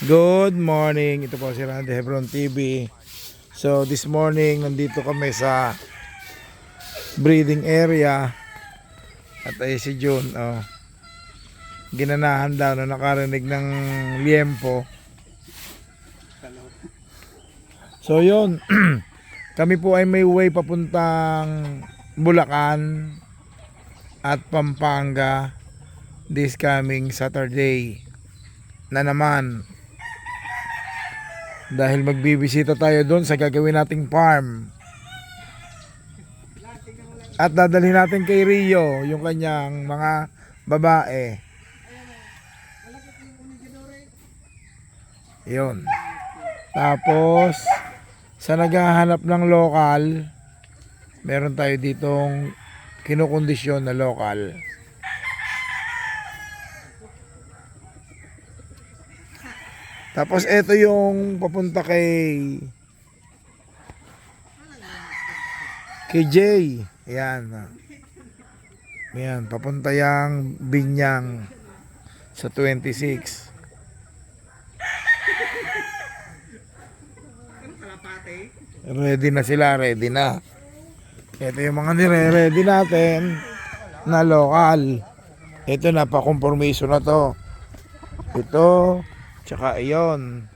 Good morning. Ito po si Randy Hebron TV. So this morning nandito kami sa breeding area. At ay si June, oh. Ginanahan daw na nakarinig ng liempo. So yun, kami po ay may way papuntang Bulacan at Pampanga this coming Saturday na naman dahil magbibisita tayo doon sa gagawin nating farm. At dadalhin natin kay Rio yung kanyang mga babae. Yun. Tapos sa naghahanap ng lokal meron tayo ditong kinukondisyon na lokal Tapos ito yung papunta kay kay Jay. Ayan. Ayan, papunta yang Binyang sa 26. Ready na sila, ready na. Ito yung mga nire-ready natin na lokal. Ito na, pa-conformation na to. Ito, Tsaka iyon.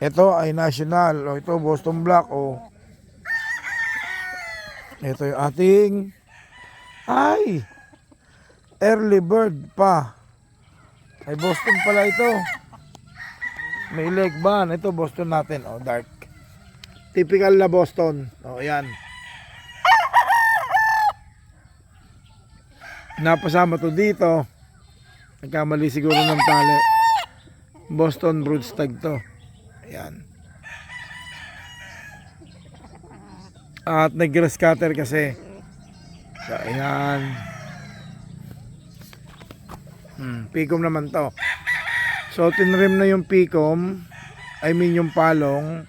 Ito ay national. O ito Boston Black. O. Ito yung ating ay early bird pa. Ay Boston pala ito. May leg ban. Ito Boston natin. O dark. Typical na Boston. O yan. Napasama to dito. Nagkamali siguro ng tali. Boston Broodstag to. Ayan. At nag-grass kasi. Ayan. Hmm, pikom naman to. So, tinrim na yung pikom. I mean yung palong.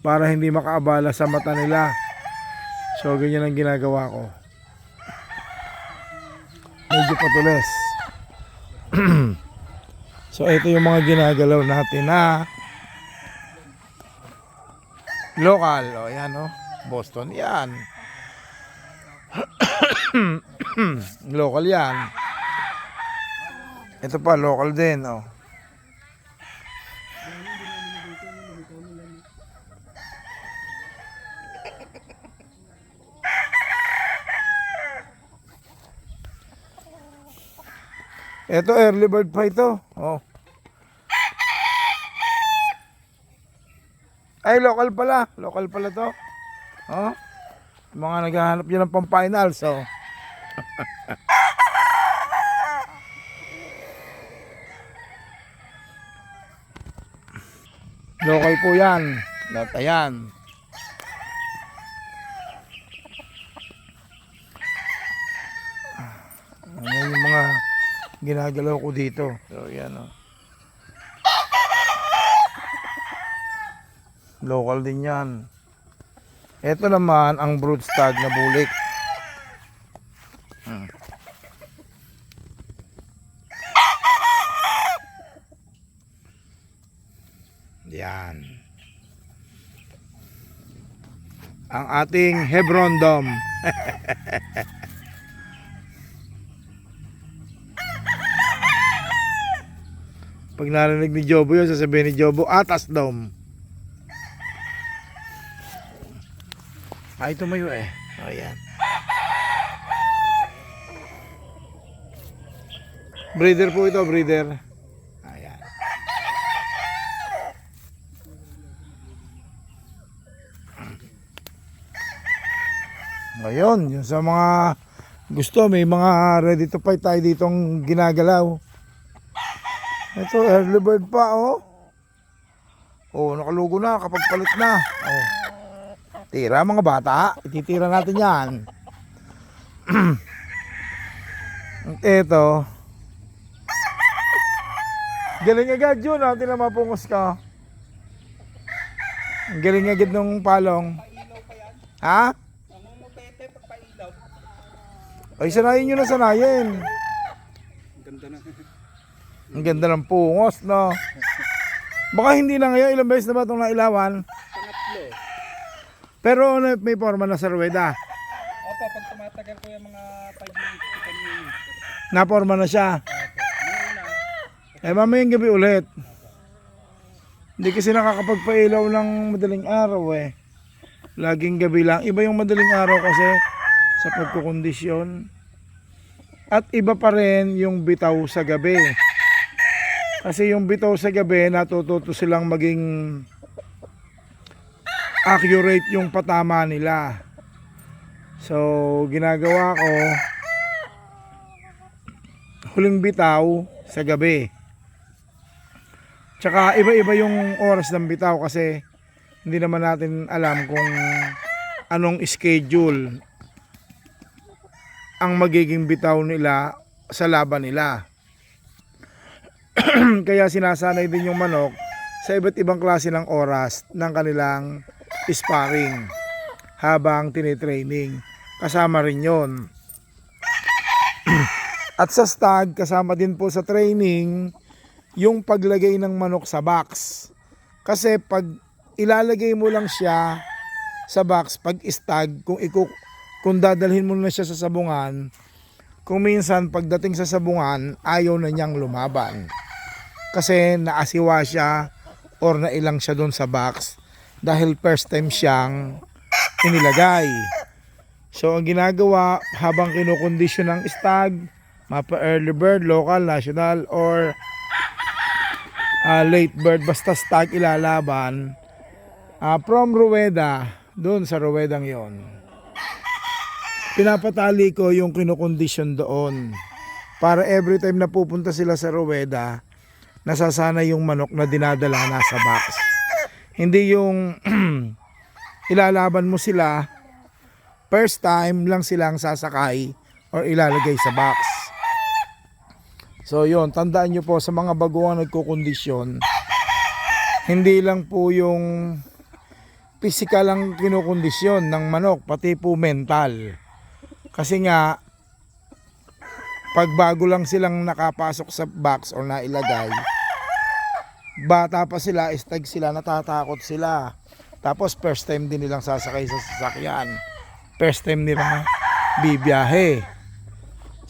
Para hindi makaabala sa mata nila. So, ganyan ang ginagawa ko. Medyo patulis. So ito yung mga ginagalaw natin na local. O yan o. Boston yan. local yan. Ito pa local din o. Ito early bird pa ito. Oh. Ay, local pala. Local pala to. Oh. Mga naghahanap yun ng pang-finals. Oh. local po yan. Ayan. Ayan yung mga ginagalaw ko dito. So, yan oh. Local din yan. Ito naman ang broodstag na bulik. Hmm. Yan. Ang ating Hebron Dome. Pag narinig ni Jobo yun, sasabihin ni Jobo, atas dome. Ay, tumayo eh. O, yan. Breeder po ito, breeder. Ayan. Ngayon, yun sa mga gusto, may mga ready to fight tayo ditong ginagalaw. Ito, early bird pa, oh. Oh, nakalugo na, kapag palit na. Oh. Tira mga bata, ititira natin yan. Ito. Galing agad yun, ha? Tinan mapungos ka. Galing agad ng palong. Ha? Ay, sanayin nyo na sanayin. Ganda na. Ang ganda ng pungos, no? Baka hindi na ngayon, ilang beses na ba itong nailawan? Pangatlo. Pero ano, may forma na sa ruweda. Opo, pag tumatagal ko yung mga 5 minutes to 10 minutes. Naporma na siya. Eh mamayang gabi ulit. Hindi kasi nakakapagpailaw ng madaling araw eh. Laging gabi lang. Iba yung madaling araw kasi sa pagkukondisyon. At iba pa rin yung bitaw sa gabi. Kasi yung bitaw sa gabi, natututo silang maging accurate yung patama nila. So, ginagawa ko, huling bitaw sa gabi. Tsaka iba-iba yung oras ng bitaw kasi hindi naman natin alam kung anong schedule ang magiging bitaw nila sa laban nila. Kaya sinasanay din yung manok sa iba't ibang klase ng oras ng kanilang sparring habang tinitraining. Kasama rin yon. At sa stag, kasama din po sa training, yung paglagay ng manok sa box. Kasi pag ilalagay mo lang siya sa box, pag stag, kung, iku, kung dadalhin mo na siya sa sabungan, kung minsan pagdating sa sabungan, ayaw na niyang lumaban. Kasi naasiwa siya or nailang siya doon sa box dahil first time siyang inilagay. So ang ginagawa habang kinukondisyon ng stag, mapa early bird, local, national, or ah, late bird, basta stag ilalaban, ah, from Rueda, doon sa Ruedang yon pinapatali ko yung kinukondisyon doon. Para every time na pupunta sila sa Rueda, nasasana yung manok na dinadala na sa box. Hindi yung ilalaban mo sila, first time lang silang sasakay or ilalagay sa box. So yon tandaan nyo po sa mga baguang nagkukondisyon, hindi lang po yung physical ang kinukondisyon ng manok, pati po mental. Kasi nga, pag bago lang silang nakapasok sa box or nailagay, bata pa sila, istag sila, natatakot sila. Tapos first time din nilang sasakay sa sasakyan. First time nilang bibiyahe.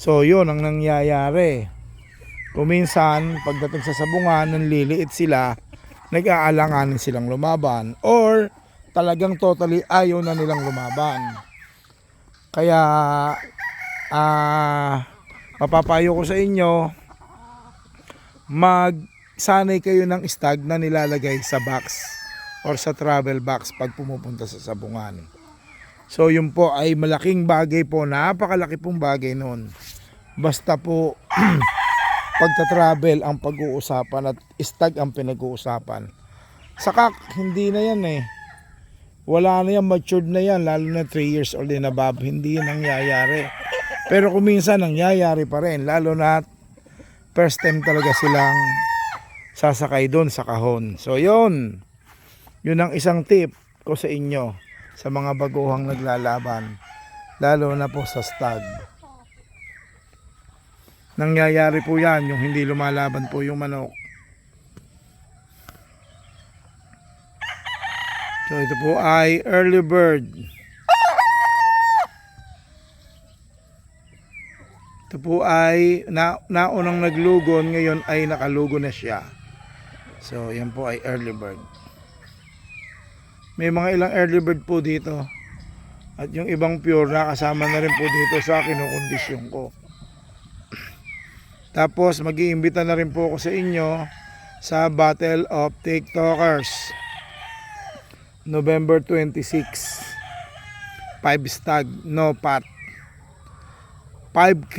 So yun ang nangyayari. Kuminsan, pagdating sa sabungan, nanliliit sila, nag-aalanganin silang lumaban. Or talagang totally ayaw na nilang lumaban. Kaya, ah, mapapayo ko sa inyo, magsanay kayo ng stag na nilalagay sa box or sa travel box pag pumupunta sa sabungan. So yun po ay malaking bagay po, napakalaki pong bagay noon. Basta po pagta-travel ang pag-uusapan at stag ang pinag-uusapan. Sakak, hindi na yan eh. Wala na yan, matured na yan, lalo na 3 years old and above, hindi yan nangyayari. Pero kung minsan nangyayari pa rin, lalo na first time talaga silang sasakay doon sa kahon. So yun, yun ang isang tip ko sa inyo sa mga baguhang naglalaban, lalo na po sa stag. Nangyayari po yan, yung hindi lumalaban po yung manok. So ito po ay early bird. Po ay na, naunang naglugon, ngayon ay nakalugo na siya. So yan po ay early bird. May mga ilang early bird po dito. At yung ibang pure nakasama na rin po dito sa kinukondisyon ko. Tapos mag-iimbita na rin po ako sa inyo sa Battle of TikTokers. November 26. 5 stag, no pat. 5K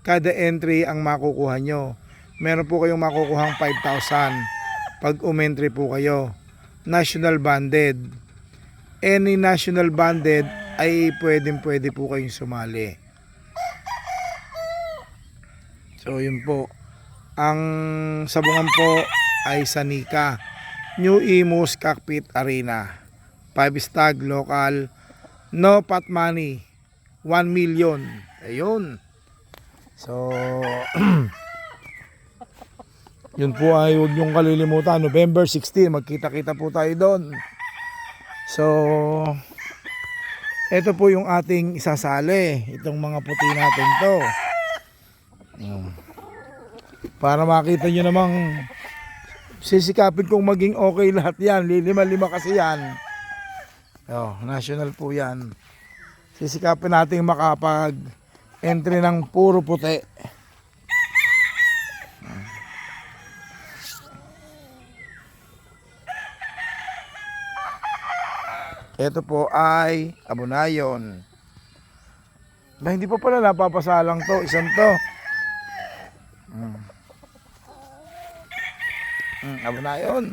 kada entry ang makukuha nyo. Meron po kayong makukuhang 5,000 pag umentry po kayo. National banded. Any national banded ay pwedeng pwede po kayong sumali. So yun po. Ang sabungan po ay Sanika. New Imus Cockpit Arena. 5 stag local. No pot money. 1 million. Ayun. So Yun po ay huwag niyong kalilimutan. November 16, magkita-kita po tayo doon. So, ito po yung ating isasali. Itong mga puti natin to. Para makita nyo namang sisikapin kong maging okay lahat yan. Lilima-lima kasi yan. Oh, national po yan. Sisikapin nating makapag entry ng puro puti. Ito po ay abunayon. Ba, hindi pa pala napapasalang to. Isang to. Mm. Mm, abunayon.